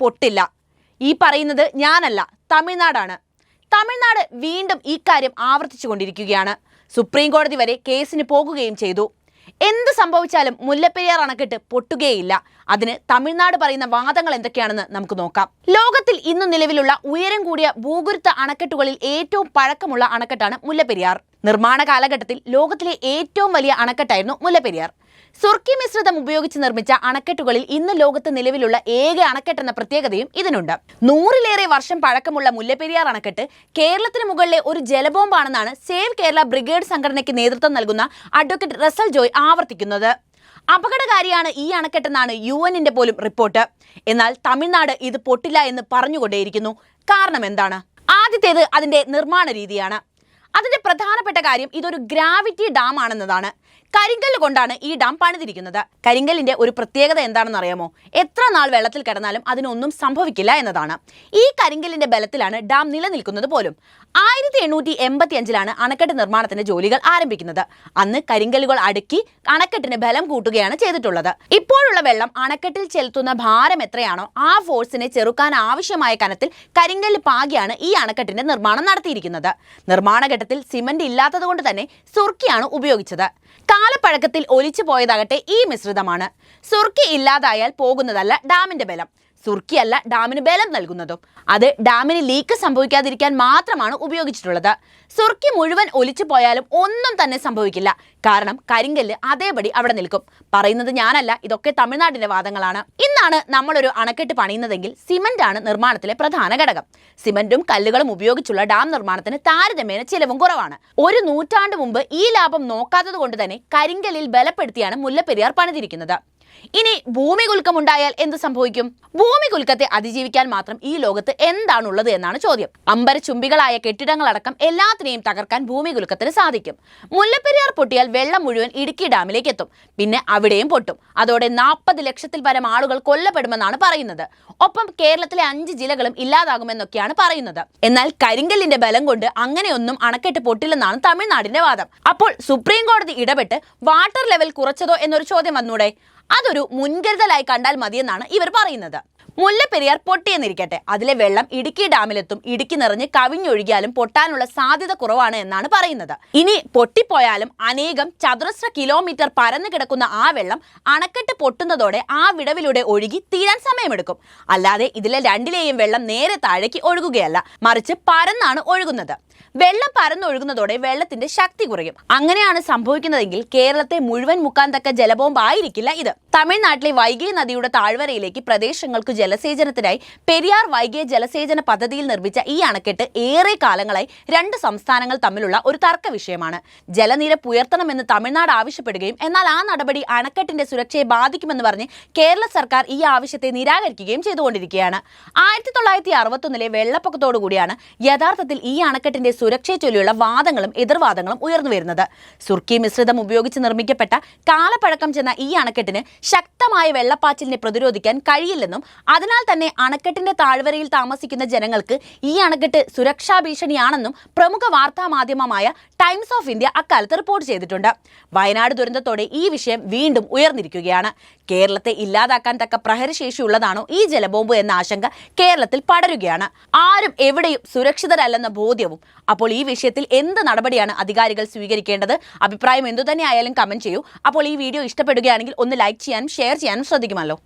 പൊട്ടില്ല. ഈ പറയുന്നത് ഞാനല്ല തമിഴ്നാടാണ്. തമിഴ്നാട് വീണ്ടും ഇക്കാര്യം ആവർത്തിച്ചുകൊണ്ടിരിക്കുകയാണ്. സുപ്രീം കോടതി വരെ കേസിന് പോകുകയും ചെയ്തു. എന്ത് സംഭവിച്ചാലും മുല്ലപ്പെരിയാർ അണക്കെട്ട് പൊട്ടുകയില്ല. അതിന് തമിഴ്നാട് പറയുന്ന വാദങ്ങൾ എന്തൊക്കെയാണെന്ന് നമുക്ക് നോക്കാം. ലോകത്തിൽ ഇന്ന് നിലവിലുള്ള ഉയരം കൂടിയ ഭൂഗുരുത്ത അണക്കെട്ടുകളിൽ ഏറ്റവും പഴക്കമുള്ള അണക്കെട്ടാണ് മുല്ലപ്പെരിയാർ. നിർമ്മാണ കാലഘട്ടത്തിൽ ലോകത്തിലെ ഏറ്റവും വലിയ അണക്കെട്ടായിരുന്നു മുല്ലപ്പെരിയാർ. സുർക്കി മിശ്രിതം ഉപയോഗിച്ച് നിർമ്മിച്ച അണക്കെട്ടുകളിൽ ഇന്ന് ലോകത്ത് നിലവിലുള്ള ഏക അണക്കെട്ടെന്ന പ്രത്യേകതയും ഇതിനുണ്ട്. നൂറിലേറെ വർഷം പഴക്കമുള്ള മുല്ലപ്പെരിയാർ അണക്കെട്ട് കേരളത്തിന് മുകളിലെ ഒരു ജലബോംബാണെന്നാണ് സേവ് കേരള ബ്രിഗേഡ് സംഘടനയ്ക്ക് നേതൃത്വം നൽകുന്ന അഡ്വക്കേറ്റ് റസൽ ജോയ് ആവർത്തിക്കുന്നത്. അപകടകാരിയാണ് ഈ അണക്കെട്ടെന്നാണ് യു എന്നിന്റെ പോലും റിപ്പോർട്ട്. എന്നാൽ തമിഴ്നാട് ഇത് പൊട്ടില്ല എന്ന് പറഞ്ഞുകൊണ്ടേയിരിക്കുന്നു. കാരണം എന്താണ്? ആദ്യത്തേത് അതിന്റെ നിർമ്മാണ രീതിയാണ്. അതിന്റെ പ്രധാനപ്പെട്ട കാര്യം ഇതൊരു ഗ്രാവിറ്റി ഡാം ആണെന്നതാണ്. കരിങ്കല്ല് കൊണ്ടാണ് ഈ ഡാം പണിതിരിക്കുന്നത്. കരിങ്കല്ലിന്റെ ഒരു പ്രത്യേകത എന്താണെന്ന് അറിയാമോ? എത്ര നാൾ വെള്ളത്തിൽ കിടന്നാലും അതിനൊന്നും സംഭവിക്കില്ല എന്നതാണ്. ഈ കരിങ്കല്ലിന്റെ ബലത്തിലാണ് ഡാം നിലനിൽക്കുന്നത് പോലും. ആയിരത്തി എണ്ണൂറ്റി എൺപത്തി അഞ്ചിലാണ് അണക്കെട്ട് നിർമ്മാണത്തിന്റെ ജോലികൾ ആരംഭിക്കുന്നത്. അന്ന് കരിങ്കല്ലുകൾ അടുക്കി അണക്കെട്ടിന് ബലം കൂട്ടുകയാണ് ചെയ്തിട്ടുള്ളത്. ഇപ്പോഴുള്ള വെള്ളം അണക്കെട്ടിൽ ചെലുത്തുന്ന ഭാരം എത്രയാണോ ആ ഫോഴ്സിനെ ചെറുക്കാൻ ആവശ്യമായ കനത്തിൽ കരിങ്കല്ല് പാകിയാണ് ഈ അണക്കെട്ടിന്റെ നിർമ്മാണം നടത്തിയിരിക്കുന്നത്. നിർമ്മാണ ഘട്ടത്തിൽ സിമന്റ് ഇല്ലാത്തതുകൊണ്ട് തന്നെ സുർക്കിയാണ് ഉപയോഗിച്ചത്. കാലപ്പഴക്കത്തിൽ ഒലിച്ചു പോയതാകട്ടെ ഈ മിശ്രിതമാണ്. സുർക്കി ഇല്ലാതായാൽ പോകുന്നതല്ല ഡാമിന്റെ ബലം. സുർക്കിയല്ല ഡാമിന് ബലം നൽകുന്നതും. അത് ഡാമിന് ലീക്ക് സംഭവിക്കാതിരിക്കാൻ മാത്രമാണ് ഉപയോഗിച്ചിട്ടുള്ളത്. സുർക്കി മുഴുവൻ ഒലിച്ചു പോയാലും ഒന്നും തന്നെ സംഭവിക്കില്ല. കാരണം കരിങ്കല്ല് അതേപടി അവിടെ നിൽക്കും. പറയുന്നത് ഞാനല്ല ഇതൊക്കെ തമിഴ്നാടിന്റെ വാദങ്ങളാണ്. ഇന്നാണ് നമ്മളൊരു അണക്കെട്ട് പണിയുന്നതെങ്കിൽ സിമന്റ് ആണ് നിർമ്മാണത്തിലെ പ്രധാന ഘടകം. സിമന്റും കല്ലുകളും ഉപയോഗിച്ചുള്ള ഡാം നിർമ്മാണത്തിന് താരതമ്യേന ചിലവും കുറവാണ്. ഒരു നൂറ്റാണ്ട് മുമ്പ് ഈ ലാഭം നോക്കാത്തത് കൊണ്ട് തന്നെ കരിങ്കല്ലിൽ ബലപ്പെടുത്തിയാണ് മുല്ലപ്പെരിയാർ പണിതിരിക്കുന്നത്. ഇനി ഭൂമി കുലുക്കമുണ്ടായാൽ എന്ത് സംഭവിക്കും? ഭൂമി കുലുക്കത്തെ അതിജീവിക്കാൻ മാത്രം ഈ ലോകത്ത് എന്താണുള്ളത് എന്നാണ് ചോദ്യം. അമ്പരചുംബികളായ കെട്ടിടങ്ങളടക്കം എല്ലാത്തിനെയും തകർക്കാൻ ഭൂമി കുലുക്കത്തിന് സാധിക്കും. മുല്ലപ്പെരിയാർ പൊട്ടിയാൽ വെള്ളം മുഴുവൻ ഇടുക്കി ഡാമിലേക്ക് എത്തും. പിന്നെ അവിടെയും പൊട്ടും. അതോടെ നാൽപ്പത് ലക്ഷത്തിൽ പരം ആളുകൾ കൊല്ലപ്പെടുമെന്നാണ് പറയുന്നത്. ഒപ്പം കേരളത്തിലെ അഞ്ച് ജില്ലകളും ഇല്ലാതാകുമെന്നൊക്കെയാണ് പറയുന്നത്. എന്നാൽ കരിങ്കല്ലിന്റെ ബലം കൊണ്ട് അങ്ങനെയൊന്നും അണക്കെട്ട് പൊട്ടില്ലെന്നാണ് തമിഴ്നാടിന്റെ വാദം. അപ്പോൾ സുപ്രീം കോടതി ഇടപെട്ട് വാട്ടർ ലെവൽ കുറച്ചതോ എന്നൊരു ചോദ്യം വന്നൂടെ? അതൊരു മുൻകരുതലായി കണ്ടാൽ മതിയെന്നാണ് ഇവർ പറയുന്നത്. മുല്ലപ്പെരിയാർ പൊട്ടിയെന്നിരിക്കട്ടെ. അതിലെ വെള്ളം ഇടുക്കി ഡാമിലെത്തും. ഇടുക്കി നിറഞ്ഞ് കവിഞ്ഞൊഴുകിയാലും പൊട്ടാനുള്ള സാധ്യത കുറവാണ് എന്നാണ് പറയുന്നത്. ഇനി പൊട്ടിപ്പോയാലും അനേകം ചതുരശ്ര കിലോമീറ്റർ പരന്നു കിടക്കുന്ന ആ വെള്ളം അണക്കെട്ട് പൊട്ടുന്നതോടെ ആ വിടവിലൂടെ ഒഴുകി തീരാൻ സമയമെടുക്കും. അല്ലാതെ ഇതിലെ രണ്ടിലെയും വെള്ളം നേരെ താഴേക്ക് ഒഴുകുകയല്ല. മറിച്ച് പരന്നാണ് ഒഴുകുന്നത്. വെള്ളം പരന്നൊഴുകുന്നതോടെ വെള്ളത്തിന്റെ ശക്തി കുറയും. അങ്ങനെയാണ് സംഭവിക്കുന്നതെങ്കിൽ കേരളത്തെ മുഴുവൻ മുക്കാൻ തക്ക ജലബോംബ് ആയിരിക്കില്ല ഇത്. തമിഴ്നാട്ടിലെ വൈഗൈ നദിയുടെ താഴ്വരയിലേക്ക് പ്രദേശങ്ങൾക്ക് ജലസേചനത്തിനായി പെരിയാർ വൈഗൈ ജലസേചന പദ്ധതിയിൽ നിർമ്മിച്ച ഈ അണക്കെട്ട് ഏറെ കാലങ്ങളായി രണ്ട് സംസ്ഥാനങ്ങൾ തമ്മിലുള്ള ഒരു തർക്ക വിഷയമാണ്. ജലനിരപ്പ് ഉയർത്തണമെന്ന് തമിഴ്നാട് ആവശ്യപ്പെടുകയും എന്നാൽ ആ നടപടി അണക്കെട്ടിന്റെ സുരക്ഷയെ ബാധിക്കുമെന്ന് പറഞ്ഞ് കേരള സർക്കാർ ഈ ആവശ്യത്തെ നിരാകരിക്കുകയും ചെയ്തുകൊണ്ടിരിക്കുകയാണ്. ആയിരത്തി തൊള്ളായിരത്തി അറുപത്തൊന്നിലെ വെള്ളപ്പൊക്കത്തോടുകൂടിയാണ് യഥാർത്ഥത്തിൽ ഈ അണക്കെട്ടിന്റെ സുരക്ഷയെ ചൊല്ലിയുള്ള വാദങ്ങളും എതിർവാദങ്ങളും ഉയർന്നു വരുന്നത്. സുർക്കി മിശ്രിതം ഉപയോഗിച്ച് നിർമ്മിക്കപ്പെട്ട കാലപ്പഴക്കം ചെന്ന ഈ അണക്കെട്ടിന് ശക്തമായ വെള്ളപ്പാച്ചിലിനെ പ്രതിരോധിക്കാൻ കഴിയില്ലെന്നും അതിനാൽ തന്നെ അണക്കെട്ടിന്റെ താഴ്വരയിൽ താമസിക്കുന്ന ജനങ്ങൾക്ക് ഈ അണക്കെട്ട് സുരക്ഷാ ഭീഷണിയാണെന്നും പ്രമുഖ വാർത്താ മാധ്യമമായ ടൈംസ് ഓഫ് ഇന്ത്യ അക്കാലത്ത് റിപ്പോർട്ട് ചെയ്തിട്ടുണ്ട്. വയനാട് ദുരന്തത്തോടെ ഈ വിഷയം വീണ്ടും ഉയർന്നിരിക്കുകയാണ്. കേരളത്തെ ഇല്ലാതാക്കാൻ തക്ക പ്രഹരശേഷിയുള്ളതാണോ ഈ ജലബോംബ് എന്ന ആശങ്ക കേരളത്തിൽ പടരുകയാണ്. ആരും എവിടെയും സുരക്ഷിതരല്ലെന്ന ബോധ്യവും. അപ്പോൾ ഈ വിഷയത്തിൽ എന്ത് നടപടിയാണ് അധികാരികൾ സ്വീകരിക്കേണ്ടത്? അഭിപ്രായം എന്തുതന്നെ ആയാലും കമന്റ് ചെയ്യൂ. അപ്പോൾ ഈ വീഡിയോ ഇഷ്ടപ്പെടുകയാണെങ്കിൽ ഒന്ന് ലൈക്ക് ചെയ്യാനും ഷെയർ ചെയ്യാനും ശ്രദ്ധിക്കുമല്ലോ.